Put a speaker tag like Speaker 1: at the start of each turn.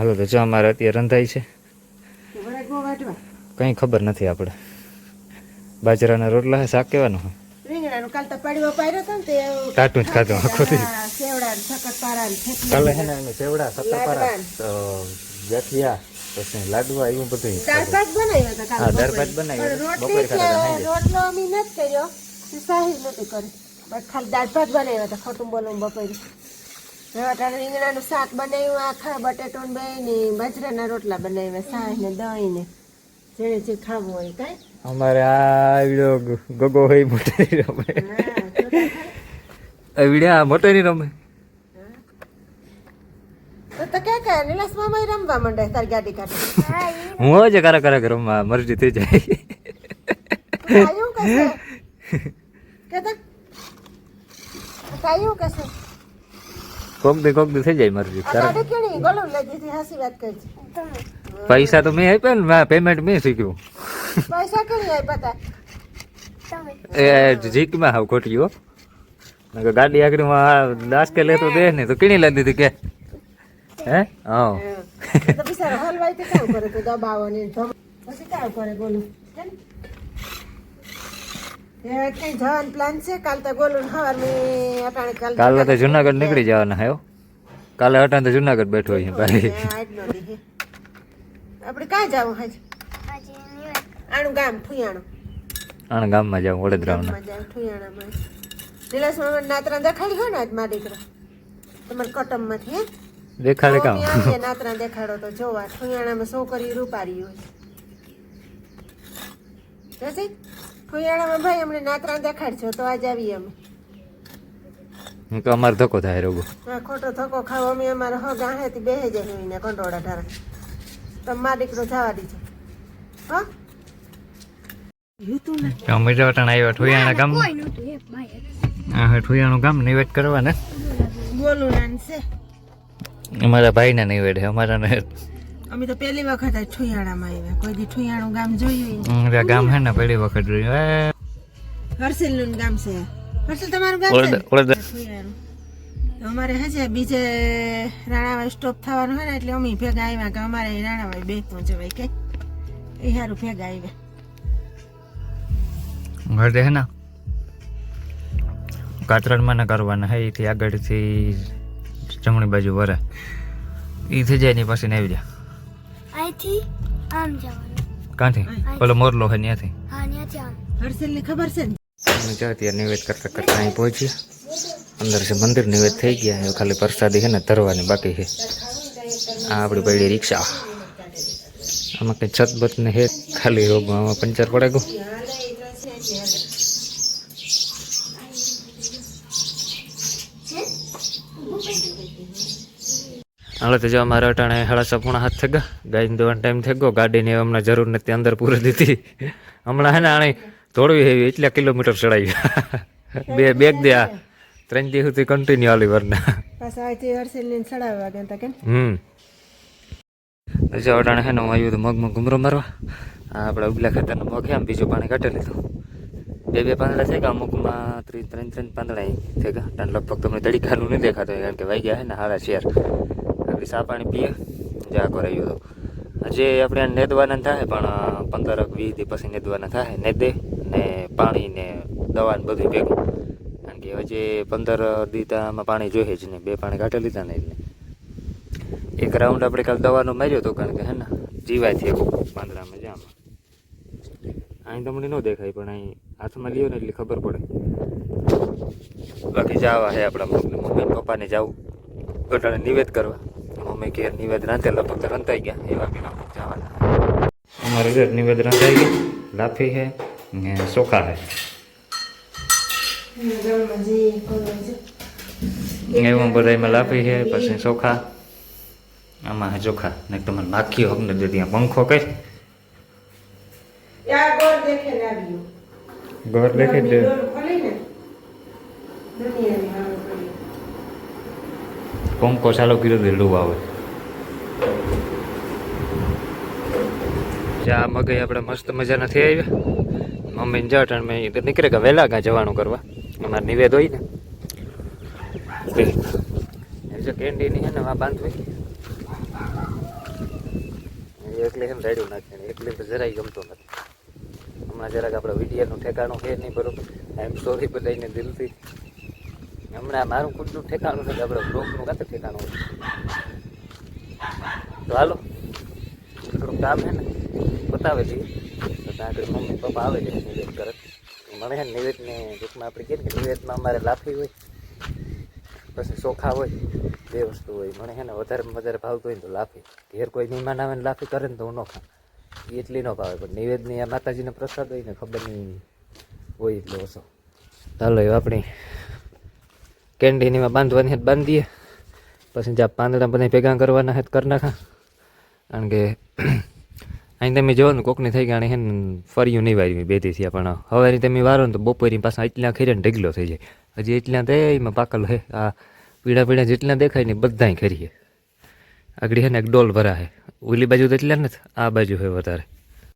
Speaker 1: હાલો તો જો અમારે અત્યારે રંધાય છે. કંઈ ખબર નથી આપણે. બાજરાના રોટલા શાક કહેવાનું હોય
Speaker 2: રીંગણાનું તો પાડવો પાડ્યો હતો ને તે
Speaker 1: કાટું જ ખાધું આખો કાલે હે ને એને સેવડા સત્તાપારા
Speaker 2: લાડવા.
Speaker 1: ગાંઠિયા પછી લાડવા એવું બધું.
Speaker 2: દાળ ભાત બનાવ્યો હતો
Speaker 1: હા, દાળ. ભાત બનાવ્યો બપોરે ખાધા.
Speaker 2: રોટલો અમે નથી કર્યો. સાહી નથી કર્યો. બસ ખાલી દાળ ભાત બનાવ્યો હતો ખોટું બોલું બપોરે. અટાણે રીંગણાનું શાક બનાવ્યું આખા બટેટો બે ને બાજરાના રોટલા બનાવ્યા સાહ ને દહીં ને. જેને જે ખાવું હોય કાંઈ.
Speaker 1: અમારે આ વિડિયો ગગો હોય મોટેરી રમે.
Speaker 2: હા
Speaker 1: વિડિયા. મોટેરી રમે.
Speaker 2: તો કે કે મામા રમવા માંડે તારી ગાડી કાઢી.
Speaker 1: હું જ કરા કરા રમવા મરજી થઈ જાય.
Speaker 2: કાયું કશે કેતા? કાયું કશે
Speaker 1: કોક દી કોક દે થઈ જાય મરજી તારે પૈસા તો મેં આપ્યા ને પેમેન્ટ મેં શીખ્યું.
Speaker 2: પૈસા કેણી આપ્યા
Speaker 1: એ જીકમાં હાવ ખોટી હો. ગાડી આગળ દાસ કે લેતો દે ને તો કીણી લઈ દીધી કે. હે? હા.
Speaker 2: તો બિચારો હલવાઈ તો કામ કરે તો દબાવો ને પછી કામ કરે બોલું હે ને? એ કઈ જવાનું પ્લાન છે કાલ તો
Speaker 1: જુનાગઢ નીકળી જવાના હે કાલે અટાણ તો જુનાગઢ બેઠો છે ભાઈ.
Speaker 2: આપણે કાં જવું હાજ? આણું ગામ ઠુયાણું
Speaker 1: આણ ગામમાં
Speaker 2: ગામમાં જાય ઠુયાણામાં નિલેશ મામા નાતરા દેખાડી હોય ને આજ મારા દીકરો? તમારે કટમમાંથી હે?
Speaker 1: દેખાડે કામ.
Speaker 2: નાતરા દેખાડો તો જોવા. ઠુયાણામાં છોકરી રૂપારી હોય. જશે ઠુયાણામાં ભાઈ અમને નાતરા દેખાડજો તો આજ આવીએ અમે.
Speaker 1: હું તો અમારે ધક્કો થાય રોગો.
Speaker 2: હા ખોટો ધક્કો ખાવ અમે અમારે હગ ગાહેથી બેહે જાય ને કંટોળા ઢારા તમે મારા દીકરો જવા દીજો. હા?
Speaker 1: અમે જો અટાણ આવ્યા ઠોયાણા ગામ હા ઠોયાણું ગામ નિવેદ કરવા ને
Speaker 2: બોલું છે
Speaker 1: અમારા ભાઈના નિવેદ છે અમારા ને
Speaker 2: અમે તો પહેલી વખત આ ઠુયાણામાં આવ્યા. કોઈ દી ઠુયાણું ગામ જોયું ય
Speaker 1: ગામ હે ને પહેલી વખત જોયું.
Speaker 2: હર્ષિલનું ગામ છે. હર્ષિલ તમારું ગામ છે ઠુયાણું. અમારે હજે બીજે રાણાભાઈ સ્ટોપ થવાનું હોય ને એટલે અમે ભેગા આવ્યા કે અમારે રાણાભાઈ રાણાવાય બે પહોંચવાય કે. એ સારું ભેગા આવ્યા.
Speaker 1: ઘરે હે ને. કાતરણમાં ના કરવાના હે એથી આગળથી જમણી બાજુ વરે. એ થઈ જાય ને પછી ને આવી જાય
Speaker 3: અહીંથી આમ જવાનું.
Speaker 1: કાંથી પેલો મોરલો હોય ત્યાંથી
Speaker 3: હા ત્યાંથી આમ.
Speaker 2: હર્ષિલને ખબર છે
Speaker 1: અમે જો ત્યાં નિવેદ કરતા કરતા અહીં પહોંચ્યા. અંદર છે મંદિર નિવેદ થઈ ગયા હવે ખાલી પ્રસાદી છે ને ધરવાની બાકી છે. આ આપણી પડી રિક્ષા. આમાં કંઈ છત બત ને હે ખાલી રોગ આમાં પંચર પડે ગયું. હાલો તો જો અમારે અટાણે સાડા સપૂણા હાથ થઈ ગયા ગાયને દોવાનો ટાઈમ થઈ ગયો ગાડીની હમણાં જરૂર નથી. અંદર પૂરી દીધી. હમણાં હે ને આણે થોડું હેવી એટલા કિલોમીટર ચડાવી બે બેગ દે આ. ત્રણ દિવસ સુધી કન્ટિન્યુ આલી વરના. હમ. જો અટાણે હે ને હું આવ્યું તો મગમાં ઘૂમરો મારવા. આ આપણે ઉગલા ખાતાનો મગ આમ બીજું પાણી કાઢી લીધું. બે બે પાંદડા છે કે અમુકમાં ત્રણ ત્રણ પાંદડા થઈ ગયા લગભગ તમને તડીકાનું નહીં દેખાતો કારણ કે વાઈ ગયા હે ને હારા શેર. આગળ ચા પાણી પીએ જા રહ્યો હતો હજી આપણે નેદવાના થાય, પણ પંદર વીસ દી પછી નેદવાના થાય. નેદે ને પાણી ને દવા ને બધું ભેગું. કારણ કે હજી પંદર દીતામાં પાણી જોઈએ જ નહીં. બે પાણી કાઢી લીધા ને એટલે. એક રાઉન્ડ આપણે કાલ દવાનો માર્યો હતો કારણ કે હે ને, જીવાય છે પાંદડામાં જામાં. અહીં તમને ન દેખાય, પણ અહીં હાથમાં લ્યો ને એટલે ખબર પડે. બાકી જવા હે આપણા મમ્મી પપ્પાને જવું. ઘટાડે નિવેદ કરવા. મમ્મી કે નિવેદ રાંધે લગભગ રંધાઈ ગયા. એવા બી જવાના. અમારે ઘર નિવેદ રંધાઈ ગયા. લાફી છે ને ચોખા
Speaker 2: હે.
Speaker 1: એવું બધા એમાં લાફી છે પછી ચોખા આમાં ચોખા. ને તમારે નાખી હોક ને ત્યાં પંખો કઈ. ઘર દેખે
Speaker 2: ડોર ખોલીને દુનિયાની હારો કરી.
Speaker 1: પંખો ચાલુ કર્યો તો લૂ આવે ચા મગઈ આપણે મસ્ત મજા નથી આવ્યા મમ્મી જટ અને નીકળે કે વહેલા કાં જવાનું કરવા. અમારે નિવેદ હોય ને. જો કેન્ડીની છે ને આ બાંધવી. એકલી ને રાડ્યું નાખીને, એકલી તો જરાય ગમતો નથી. હમણાં જરાક આપણે વિડીયાનું ઠેકાણું છે નહીં, બરોબર. એમ સોરી બધાને દિલથી. હમણાં મારું ખુદનું ઠેકાણું નથી, આપણે બ્લોકનું કાંતો ઠેકાણું. હોય તો હાલો, થોડુંક કામ છે ને બતાવે છે ત્યાં આગળ મમ્મી, પપ્પા આવે છે નિવેદ કરે. મને છે નિવેદને, ટૂંકમાં આપણે કહીએ કે નિવેદમાં અમારે લાફી હોય, પછી ચોખા હોય, બે વસ્તુ હોય. મને છે ને વધારે વધારે ભાવતું હોય ને તો લાફી. ઘેર કોઈ મહેમાન આવે ને લાફી કરે ને તો હું ન એ એટલી ન ભાવે, પણ નિવેદની આ માતાજીનો પ્રસાદ હોય ને ખબર નહીં હોય એટલે ઓછો. ચાલો એ આપણી કેન્ડીનીમાં બાંધવાની હતી બાંધીએ. પછી જ્યાં પાંદડા બધા ભેગા કરવાના હેત કરી નાખા. કારણ કે અહીં તમે જોવો ને, કોકની થઈ ગયા હે ને ફર્યું નહીં વાર્યું બેથી થયા. પણ હવારી તમે વારો ને તો બપોરની પાછા એટલા ખીરે ને ઢગલો થઈ જાય. હજી એટલા તે પાકલ હે, આ પીળા પીળા જેટલા દેખાય ને બધાય ખરીએ. આગળ હે ને એક ડોલ ભરા હે ઓલી બાજુ તો એટલા નથી, આ બાજુ હે વધારે.